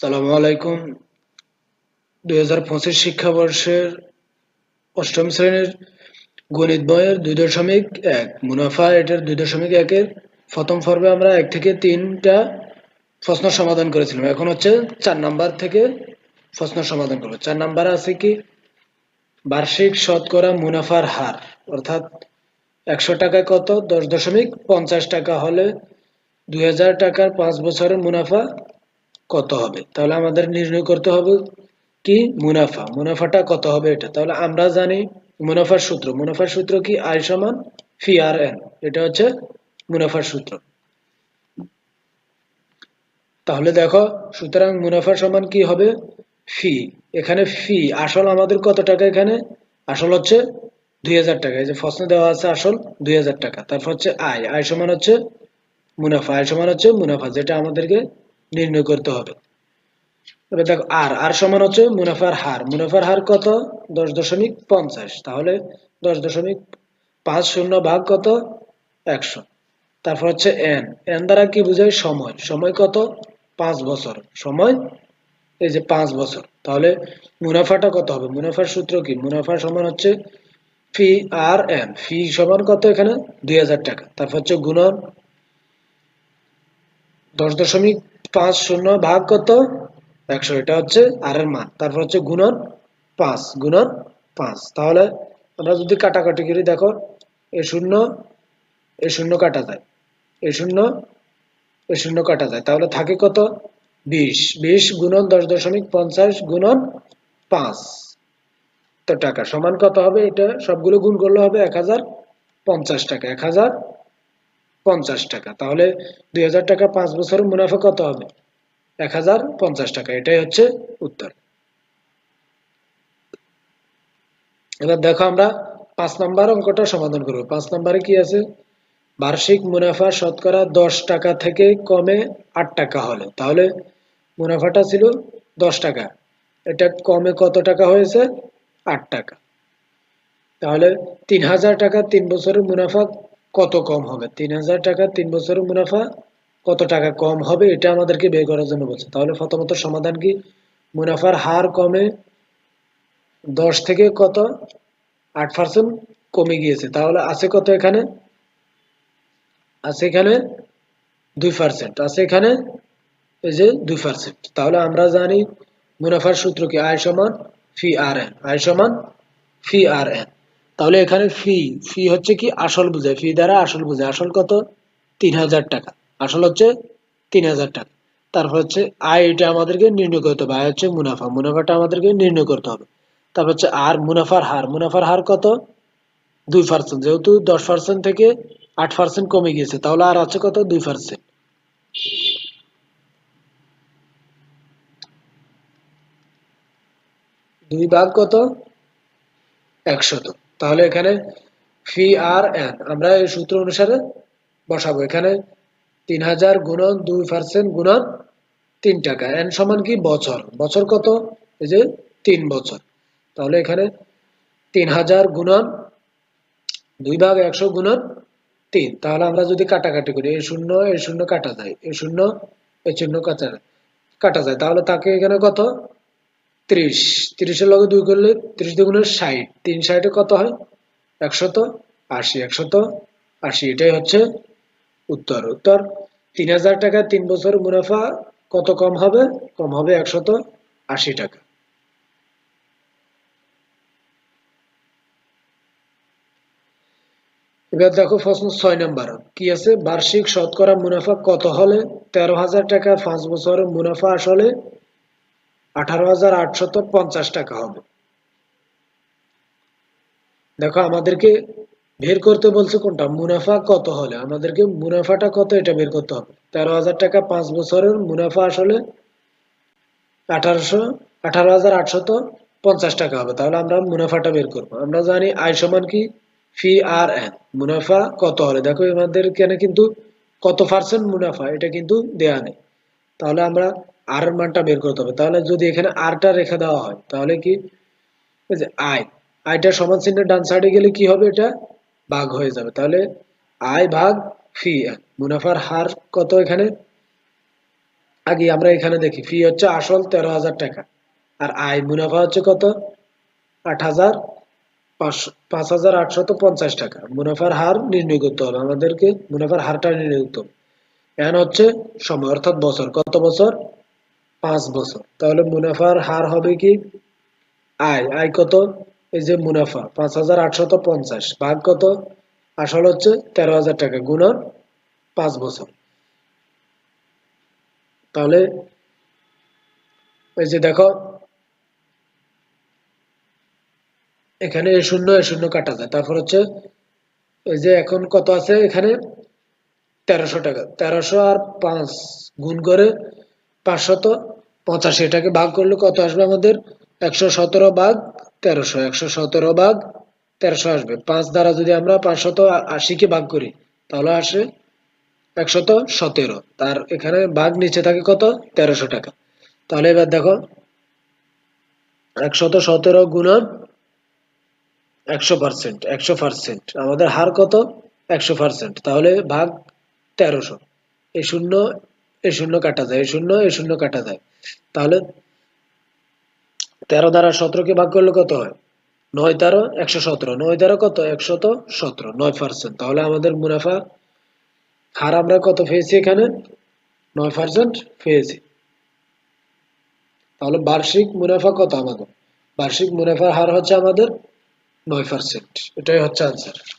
সালামু আলাইকুম। দুই হাজার পঁচিশ শিক্ষাবর্ষের অষ্টম শ্রেণির গণিত বইয়ের দুই দশমিক এক, মুনাফা এটার দুই দশমিক একের প্রথম পর্বে আমরা এক থেকে তিনটা প্রশ্ন সমাধান করেছিলাম। এখন হচ্ছে চার নাম্বার থেকে প্রশ্ন সমাধান করব। চার নাম্বার আছে কি? বার্ষিক শতকরা মুনাফার হার, অর্থাৎ একশো টাকা কত? দশ দশমিক পঞ্চাশ টাকা হলে দুই হাজার টাকার পাঁচ বছরের মুনাফা কত হবে? তাহলে আমাদের নির্ণয় করতে হবে কি? মুনাফা। মুনাফাটা কত হবে এটা? তাহলে আমরা জানি মুনাফার সূত্র। মুনাফার সূত্র কি? আই সমান ফি আর এন। এটা হচ্ছে মুনাফার সূত্র। তাহলে দেখো, সুতরাং মুনাফা সমান কি হবে? ফি। এখানে ফি, আসল আমাদের কত টাকা এখানে? আসল হচ্ছে দুই হাজার টাকা। এই যে প্রশ্ন দেওয়া আছে আসল দুই হাজার টাকা। তারপর হচ্ছে আয়। আয় সমান হচ্ছে মুনাফা। আয় সমান হচ্ছে মুনাফা, যেটা আমাদেরকে নির্ণয় করতে হবে। এবার দেখো, আর আর সমান হচ্ছে মুনাফার হার। মুনাফার হার কত? দশ দশমিক পঞ্চাশ। তাহলে দশ দশমিক পাঁচ শূন্য ভাগ কত? একশো। তারপর হচ্ছে এন এন দ্বারা কি বোঝায়? সময়। সময় কত? পাঁচ বছর। সময়? এই যে পাঁচ বছর। তাহলে মুনাফাটা কত হবে? মুনাফার সূত্র কি? মুনাফা সমান হচ্ছে ফি আর এন ফি সমান কত এখানে? দুই হাজার টাকা। তারপর হচ্ছে গুণন দশ দশমিক পাঁচ শূন্য ভাগ কত? একশো, এটা হচ্ছে আর এর মান। তারপর হচ্ছে গুণন পাঁচ গুণন পাঁচ। তাহলে আমরা যদি কাটাকাটি করি, দেখো, এ শূন্য এ শূন্য কাটা যায়। এ শূন্য এ শূন্য কাটা যায়। তাহলে থাকে কত? বিশ। বিশ গুণন দশ দশমিক পঞ্চাশ গুণন পাঁচ। তো টাকা সমান কত হবে? এটা সবগুলো গুণ করলে হবে এক হাজার পঞ্চাশ টাকা। এক হাজার পঞ্চাশ টাকা। তাহলে দুই হাজার টাকা পাঁচ বছরের মুনাফা কত হবে? এক হাজার পঞ্চাশ টাকা। এটাই হচ্ছে উত্তর। এবার দেখো আমরা পাঁচ নাম্বার অঙ্কটা সমাধান করব। পাঁচ নাম্বারে কি আছে? বার্ষিক মুনাফা শতকরা দশ টাকা থেকে কমে আট টাকা হলে। তাহলে মুনাফাটা ছিল দশ টাকা। এটা কমে কত টাকা হয়েছে? আট টাকা। তাহলে তিন হাজার টাকা তিন বছরের মুনাফা কত কম হবে? তিন হাজার টাকা তিন বছরের মুনাফা কত টাকা কম হবে? এটা আমাদেরকে বের করার জন্য বলছে। তাহলে প্রথমত সমাধান কি? মুনাফার হার কমে দশ থেকে কত? আট পার্সেন্ট কমে গিয়েছে। তাহলে আছে কত এখানে? আছে এখানে দুই পার্সেন্ট আছে এখানে এই যে দুই পার্সেন্ট তাহলে আমরা জানি মুনাফার সূত্র কি? আয় সমান ফি আর এন। আয় সমান ফি আর এন। তাহলে এখানে ফি ফি হচ্ছে কি? আসল বুঝায়। ফি দ্বারা আসল বুঝায়। আসল কত? তিন হাজার টাকা। আসল হচ্ছে তিন হাজার টাকা। তারপর হচ্ছে আয় এটা আমাদেরকে নির্ণয় করতে হবে। আয় হচ্ছে মুনাফা। মুনাফাটা আমাদেরকে নির্ণয় করতে হবে। তারপর হচ্ছে আর, মুনাফার হার। মুনাফার হার কত? দুই পার্সেন্ট যেহেতু দশ পার্সেন্ট থেকে আট পার্সেন্ট কমে গিয়েছে, তাহলে আর আছে কত? দুই পার্সেন্ট দুই ভাগ কত? একশত। তাহলে এখানে ফি আর এন আমরা এই সূত্র অনুসারে বসাবো। এখানে তিন হাজার গুণন দুই পার্সেন্ট গুণন তিন টাকা। এন সমান কি? বছর। বছর কত? এই যে তিন বছর। তাহলে এখানে তিন হাজার গুণন দুই ভাগ একশো গুণন তিন। তাহলে আমরা যদি কাটাকাটি করি এই শূন্য এই শূন্য কাটা যায়। এই শূন্য এই শূন্য কাটা কাটা যায়। তাহলে তাকে এখানে কত? ত্রিশ। ত্রিশের লগে দুই করলে ত্রিশ দুগুণের ষাট। তিন ষাটে কত হয়? একশত আশি। একশত আশি। এটাই হচ্ছে উত্তর। উত্তর, তিন হাজার টাকা তিন বছর মুনাফা কত কম হবে? কম হবে একশত আশি টাকা। এবার দেখো প্রশ্ন ছয় নম্বর। কি আছে? বার্ষিক শতকরা মুনাফা কত হলে? তেরো হাজার টাকা পাঁচ বছরের মুনাফা আসলে আঠারো টাকা হবে। দেখো, আমাদেরকে বের করতে বলছে কোনটা? মুনাফা কত হলে? আমাদেরকে মুনাফাটা কত এটা বের করতে হবে। তেরো হাজার টাকা পাঁচ বছরের মুনাফা আসলে আঠারোশো, আঠারো পঞ্চাশ টাকা হবে। তাহলে আমরা মুনাফাটা বের করব। আমরা জানি আয় সমান কি? P R N. মুনাফা কত হলে? দেখো, আমাদের কেন কিন্তু কত পার্সেন্ট মুনাফা, এটা কিন্তু দেয়া নেই। তাহলে আমরা আর মানটা বের করতে হবে। তাহলে যদি এখানে আরটা রেখে দেওয়া হয়, তাহলে কি? যে আয় আয়টা সমান চিহ্নের ডান সাইডে গেলে কি হবে এটা? ভাগ হয়ে যাবে। তাহলে আয় ভাগ ফি মুনাফার হার কত এখানে? আগে আমরা এখানে দেখি ফি হচ্ছে আসল তেরো হাজার টাকা। আর আয় মুনাফা হচ্ছে কত? আট হাজার পাঁচ হাজার আটশত পঞ্চাশ টাকা। মুনাফার হার নির্ণয় করতে হবে আমাদেরকে। মুনাফার হারটা নির্ণয় করতে হবে। এখন হচ্ছে সময়, অর্থাৎ বছর। কত বছর? পাঁচ বছর। তাহলে মুনাফার হার হবে কি? আয়। আয় কত? এই যে মুনাফা, পাঁচ হাজার আটশত পঞ্চাশ। ভাগ কত? আসল হচ্ছে তেরো হাজার টাকা গুণন পাঁচ বছর। তাহলে এই যে দেখো, এখানে এ শূন্য এ শূন্য কাটা যায়। তারপর হচ্ছে এই যে এখন কত আছে এখানে? তেরোশো টাকা। তেরোশো আর পাঁচ গুণ করে পাঁচশত পঁচাশি। এটাকে ভাগ করলে কত আসবে আমাদের? একশো সতেরো ভাগ তেরোশো। একশো সতেরো ভাগ তেরোশো আসবে। পাঁচ দ্বারা যদি আমরা পাঁচশত আশিকে ভাগ করি, তাহলে আসে একশত সতেরো। তার এখানে ভাগ নিচে থাকে কত? তেরোশো টাকা। তাহলে এবার দেখো, একশত সতেরো গুণন একশো পার্সেন্ট একশো পার্সেন্ট। আমাদের হার কত? একশো পার্সেন্ট। তাহলে ভাগ তেরোশো। এই শূন্য এই শূন্য কাটা যায় এই শূন্য এই শূন্য কাটা যায়। তাহলে তেরো দ্বারা সতেরোকে ভাগ করলে কত হয়? নয় তেরো, একশো সতেরো। নয় তেরো কত? একশত সতেরো, নয় পার্সেন্ট তাহলে আমাদের মুনাফা হার আমরা কত পেয়েছি এখানে? নয় পার্সেন্ট পেয়েছি। তাহলে বার্ষিক মুনাফা কত আমাদের? বার্ষিক মুনাফার হার হচ্ছে আমাদের নয় পার্সেন্ট এটাই হচ্ছে আনসার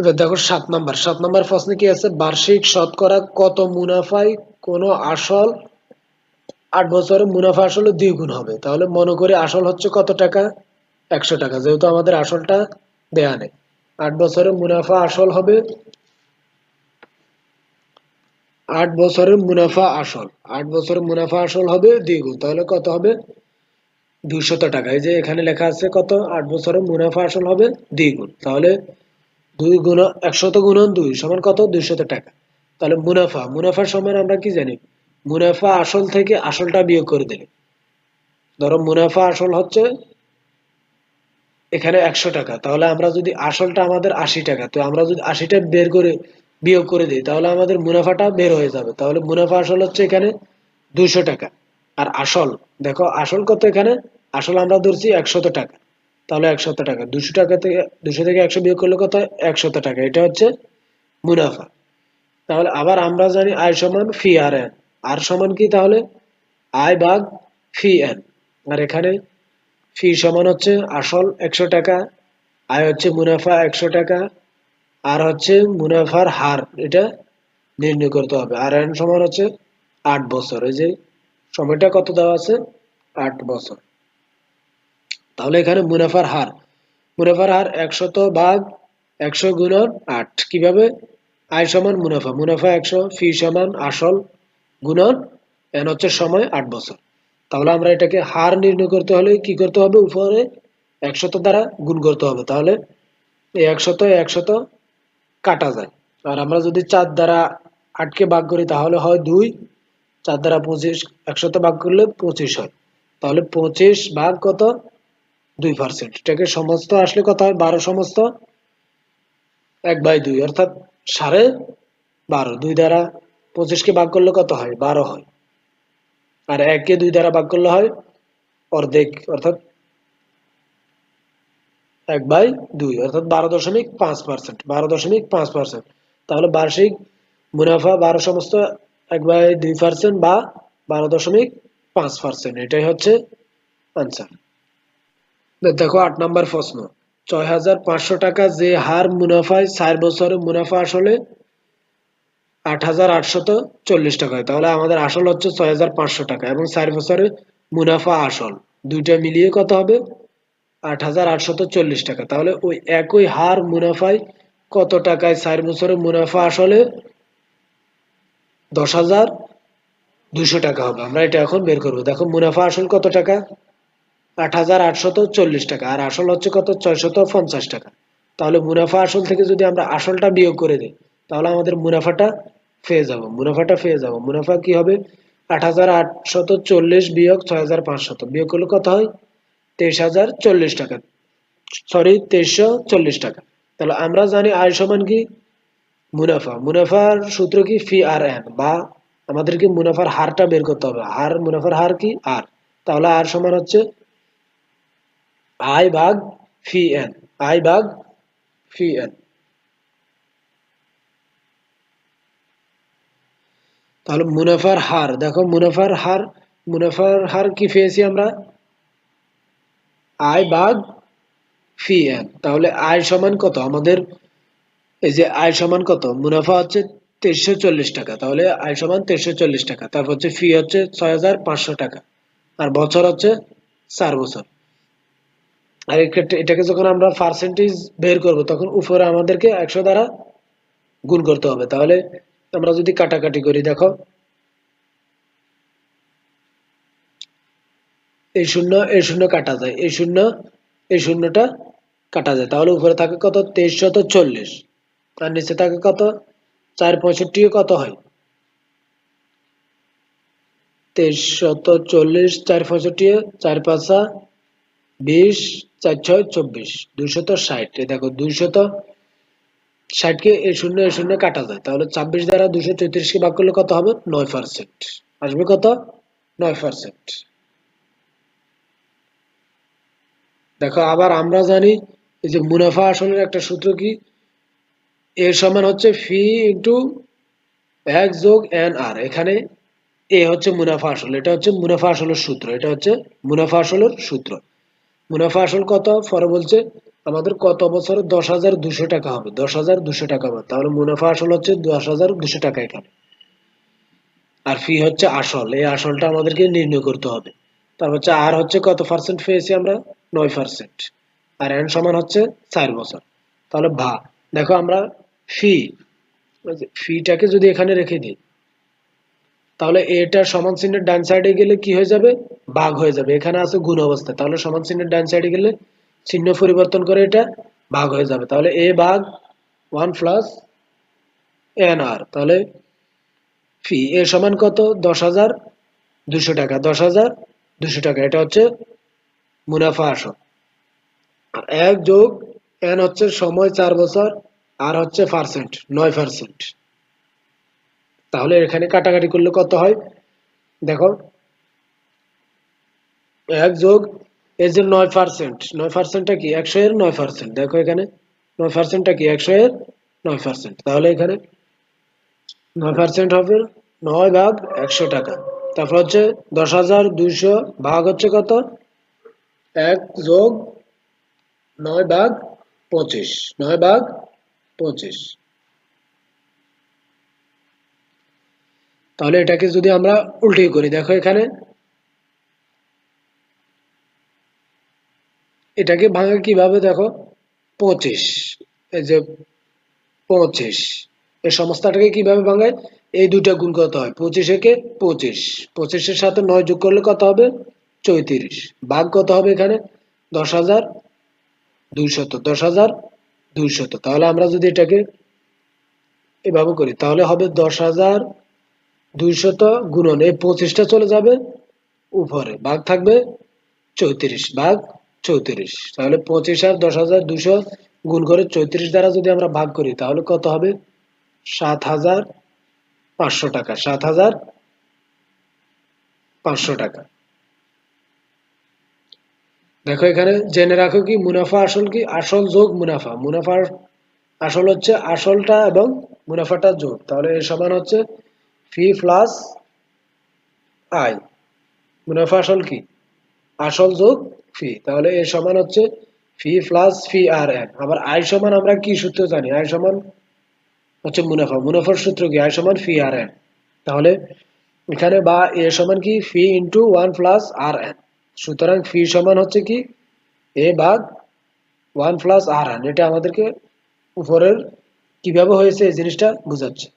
এবার দেখো, সাত নাম্বার। সাত নাম্বার প্রশ্নে কি আছে? বার্ষিক শতকরা কত মুনাফায় কোন আসল আট বছরে মুনাফা আসলে দ্বিগুণ হবে? তাহলে মনে করি আসল হচ্ছে কত টাকা? একশো টাকা। যেহেতু আমাদের আসলটা দেয়া নেই। আট বছরের মুনাফা আসল হবে আট বছরের মুনাফা আসল। আট বছরের মুনাফা আসল হবে দ্বিগুণ তাহলে কত হবে? দুইশত টাকা। এই যে এখানে লেখা আছে কত? আট বছরের মুনাফা আসল হবে দ্বিগুণ তাহলে দুই গুণ একশত গুণন দুই সমান কত? দুইশত টাকা। তাহলে মুনাফা, মুনাফার সমান আমরা কি জানি? মুনাফা আসল থেকে আসলটা বিয়োগ করে দিলে। ধরো মুনাফা আসল হচ্ছে এখানে একশো টাকা। তাহলে আমরা যদি আসলটা আমাদের আশি টাকা, তো আমরা যদি আশিটা বের করে বিয়োগ করে দিই, তাহলে আমাদের মুনাফাটা বের হয়ে যাবে। তাহলে মুনাফা আসল হচ্ছে এখানে দুইশো টাকা। আর আসল, দেখো আসল কত এখানে? আসল আমরা ধরছি একশত টাকা। তাহলে একশত টাকা। দুশো টাকা থেকে, দুশো থেকে একশো বিয়োগ করলে কত একশত টাকা। এটা হচ্ছে মুনাফা। তাহলে আবার আমরা জানি আয় সমান ফি আর এন। আর সমান কি তাহলে? আয় ভাগ ফি এন। আর এখানে ফি সমান হচ্ছে আসল একশো টাকা, আয় হচ্ছে মুনাফা একশো টাকা, আর হচ্ছে মুনাফার হার। এটা নির্ণয় করতে হবে। আর এন সমান হচ্ছে আট বছর। এই যে সময়টা কত দেওয়া আছে? আট বছর। তাহলে এখানে মুনাফার হার। মুনাফার হার একশত ভাগ একশো গুণন আট। কীভাবে? আয় সমান মুনাফা। মুনাফা একশো, ফি সমান আসল গুণন। এন হচ্ছে সময় আট বছর। তাহলে আমরা এটাকে হার নির্ণয় করতে হলে কি করতে হবে? উপরে একশত দ্বারা গুণ করতে হবে। তাহলে এই একশত একশত কাটা যায়। আর আমরা যদি চার দ্বারা আটকে ভাগ করি, তাহলে হয় দুই। চার দ্বারা পঁচিশ, একশত ভাগ করলে পঁচিশ হয়। তাহলে পঁচিশ ভাগ কত? দুই পার্সেন্ট এটাকে সমস্ত আসলে কত হয়? বারো সমস্ত? এক বাই দুই। অর্থাৎ সাড়ে বারো। দুই দ্বারা পঁচিশকে ভাগ করলে কত হয়? বারো হয়। আর এককে দুই দ্বারা ভাগ করলে হয় অর্ধেক। অর্থাৎ এক বাই দুই। অর্থাৎ বারো দশমিক পাঁচ পার্সেন্ট বারো দশমিক পাঁচ পার্সেন্ট তাহলে বার্ষিক মুনাফা বারো সমস্ত এক বাই দুই পার্সেন্ট বা বারো দশমিক পাঁচ পার্সেন্ট এটাই হচ্ছে আনসার দেখো আট নাম্বার প্রশ্ন। ছয় হাজার পাঁচশো টাকা যে হার মুনাফায় চার বছরে মুনাফা আসলে আট হাজার চল্লিশ টাকা হয়। তাহলে আমাদের আসল হচ্ছে ছয় হাজার পাঁচশো টাকা এবং চার বছরে মুনাফা আসল। দুইটা মিলিয়ে কত হবে? আট হাজার আটশত চল্লিশ টাকা। তাহলে ওই একই হার মুনাফায় কত টাকায় চার বছরে মুনাফা আসলে দশ হাজার দুশো টাকা হবে? আমরা এটা এখন বের করব। দেখো মুনাফা আসল কত টাকা? আট হাজার আটশত চল্লিশ টাকা, আর আসল হচ্ছে কত? ছয়শত পঞ্চাশ টাকা। তাহলে মুনাফা আসল থেকে যদি আমরা আসলটা বিয়োগ করে দিই, তাহলে আমাদের মুনাফাটা পেয়ে যাব, মুনাফাটা পেয়ে যাব। মুনাফা কি হবে? আট হাজার আটশত চল্লিশ বিয়োগ ছয় হাজার পাঁচশত। বিয়োগ করলে কত হয়? তেইশ হাজার চল্লিশ টাকা। সরি তেইশশো চল্লিশ টাকা। তাহলে আমরা জানি আয় সমান কি? মুনাফা। মুনাফার সূত্র কি? P R N. বা আমাদেরকে মুনাফার হারটা বের করতে হবে। হার, মুনাফার হার কি? আর। তাহলে আর সমান হচ্ছে আই ভাগ ফি এন আই ভাগ ফি এন তাহলে মুনাফার হার, দেখো মুনাফার হার মুনাফার হার কি পেয়েছি আমরা? আই ভাগ ফি এন তাহলে আয় সমান কত? আমাদের এই যে আয় সমান কত? মুনাফা হচ্ছে তেইশশো চল্লিশ টাকা। তাহলে আয় সমান তেইশশো চল্লিশ টাকা। তারপর হচ্ছে ফি হচ্ছে ছয় হাজার পাঁচশো টাকা। আর বছর হচ্ছে চার বছর। আর এটাকে যখন আমরা পার্সেন্টেজ বের করব, তখন উপরে আমাদেরকে একশো দ্বারা গুণ করতে হবে। তাহলে আমরা যদি কাটাকাটি করি, দেখো। এই শূন্য এই শূন্য কাটা যায়। এই শূন্য, এই শূন্যটা কাটা যায়। তাহলে উপরে থাকে কত? তেইশ শত চল্লিশ। আর নিচে থাকে কত? চার পঁয়ষট্টি কত হয়? তেইশ শত চল্লিশ, চার পঁয়ষট্টি চার পাঁচা, বিশ চার ছয় চব্বিশ, দুইশত ষাট। এ দেখো, দুইশত ষাটকে এই শূন্য এই শূন্য কাটা যায়। তাহলে ছাব্বিশ দ্বারা দুশো চৌত্রিশকে ভাগ করলে কত হবে? নয় পার্সেন্ট। আসবে কত? নয় পার্সেন্ট। দেখো, আবার আমরা জানি এই যে মুনাফা আসলের একটা সূত্র কি? এর সমান হচ্ছে ফি ইন্টু এক যোগ এন আর এখানে এ হচ্ছে মুনাফা আসল। এটা হচ্ছে মুনাফা আসলের সূত্র। এটা হচ্ছে মুনাফা আসলের সূত্র। মুনাফা আসল কত? পরে বলছে, আমাদের কত বছরে? দশ হাজার দুশো টাকা হবে। দশ হাজার দুশো টাকা হবে। তাহলে মুনাফা আসল হচ্ছে দশ হাজার দুশো টাকা এখানে। আর ফি হচ্ছে আসল। এই আসলটা আমাদেরকে নির্ণয় করতে হবে। তারপর হচ্ছে আর হচ্ছে কত পার্সেন্ট পেয়েছি আমরা? নয় পার্সেন্ট আর এন সমান হচ্ছে চার বছর। তাহলে ভা। দেখো আমরা ফি ফিটাকে যদি এখানে রেখে দিই তাহলে এটা সমান চিহ্নের ডান সাইডে গেলে কি হয়ে যাবে? ভাগ হয়ে যাবে। এখানে আছে গুণ অবস্থা। তাহলে সমান চিহ্নের ডান সাইডে গেলে চিহ্ন পরিবর্তন করে এটা ভাগ হয়ে যাবে। তাহলে এ ভাগ ওয়ান প্লাস এন আর তাহলে ফি এ সমান কত? দশ হাজার দুশো টাকা। দশ হাজার দুশো টাকা। এটা হচ্ছে মুনাফা আর এক যোগ এন হচ্ছে সময় চার বছর আর হচ্ছে পার্সেন্ট নয় পার্সেন্ট তাহলে এখানে কাটাকাটি করলে কত হয়? দেখো, এক যোগ এই যে নয় পার্সেন্ট নয় পার্সেন্টটা কি? একশো এর নয় পার্সেন্ট দেখো এখানে, নয় পার্সেন্টটা কি? একশো এর নয় পার্সেন্ট তাহলে এখানে নয় পার্সেন্ট হবে নয় ভাগ একশো টাকা। তারপর হচ্ছে দশ হাজার দুইশো ভাগ হচ্ছে কত? এক যোগ নয় ভাগ পঁচিশ। নয় ভাগ পঁচিশ। তাহলে এটাকে যদি আমরা উল্টে করি, দেখো এখানে। এটাকে ভাঙা কীভাবে, দেখো? পঁচিশ। এই যে পঁচিশ। এই সমস্যাটাকে কীভাবে ভাঙায়? এই দুটা গুণ কত হয়। পঁচিশ একে পঁচিশ। পঁচিশের সাথে নয় যোগ করলে কত হবে? চৌত্রিশ। ভাগ কত হবে এখানে? দশ হাজার দুইশত। দশ হাজার দুইশত। তাহলে আমরা যদি এটাকে এভাবে করি, তাহলে হবে দশ হাজার দুইশত গুণন এই পঁচিশটা চলে যাবে। উপরে ভাগ থাকবে চৌত্রিশ, ভাগ চৌত্রিশ। তাহলে পঁচিশ আর দশ হাজার দুশো গুণ করে চৌত্রিশ দ্বারা যদি আমরা ভাগ করি, তাহলে কত হবে? সাত হাজার পাঁচশো টাকা, সাত হাজার পাঁচশো টাকা। দেখো এখানে জেনে রাখো কি মুনাফা আসল কি? আসল যোগ মুনাফা। মুনাফার আসল হচ্ছে আসলটা এবং মুনাফাটা যোগ। তাহলে এর সমান হচ্ছে ফি প্লাস আই মুনাফা আসল কি? আসল যোগ ফি তাহলে এর সমান হচ্ছে P plus P R N আবার আই সমান আমরা কি সূত্র জানি? আই সমান হচ্ছে মুনাফা। মুনাফার সূত্র কি? আই সমান ফি আর এন তাহলে এখানে বা এ সমান কি? P into one plus R N সুতরাং ফি সমান হচ্ছে কি? এ ভাগ ওয়ান প্লাস আর এন এটা আমাদেরকে উপরের কীভাবে হয়েছে এই জিনিসটা বোঝাচ্ছে।